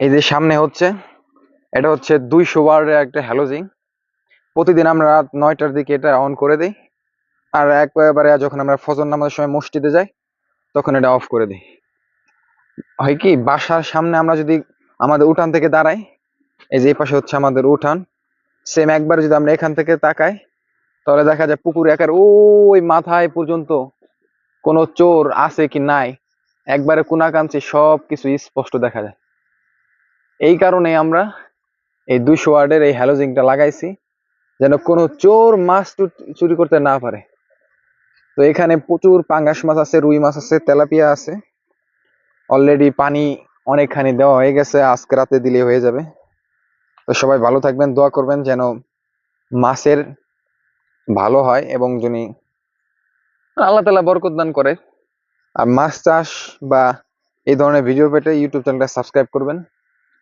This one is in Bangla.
এই যে সামনে হচ্ছে, এটা হচ্ছে দুইশো ওয়ার্ডের একটা হ্যালোজিং। প্রতিদিন আমরা রাত নয়টার দিকে এটা অন করে দিই। আর একবারে যখন আমরা ফজর নামাজের সময় মসজিদে যাই, তখন এটা অফ করে দিই। হয় কি, বাসার সামনে আমরা যদি আমাদের উঠান থেকে দাঁড়াই, এই যে এই পাশে হচ্ছে আমাদের উঠান সেম একবার যদি আমরা এখান থেকে তাকাই, তাহলে দেখা যায় পুকুর একার ওই মাথায় পর্যন্ত কোনো চোর আছে কি নাই, একবারে কোনাকাঞ্চি সব কিছু স্পষ্ট দেখা যায়। এই কারণে আমরা এই দুইশো ওয়ার্ডের এই হ্যালোজিংটা লাগাইছি, যেন কোনো চোর মাছ চুরি করতে না পারে। তো এখানে প্রচুর পাঙ্গাস মাছ আছে, রুই মাছ আছে, তেলাপিয়া আছে। অলরেডি পানি অনেকখানি দেওয়া হয়ে গেছে, আজকে রাতে দিলে হয়ে যাবে। তো সবাই ভালো থাকবেন, দোয়া করবেন যেন মাছের ভালো হয় এবং যিনি আল্লাহ তালা বরকত দান করে। আর মাছ চাষ বা এই ধরনের ভিডিও পেতে ইউটিউব চ্যানেলটা সাবস্ক্রাইব করবেন।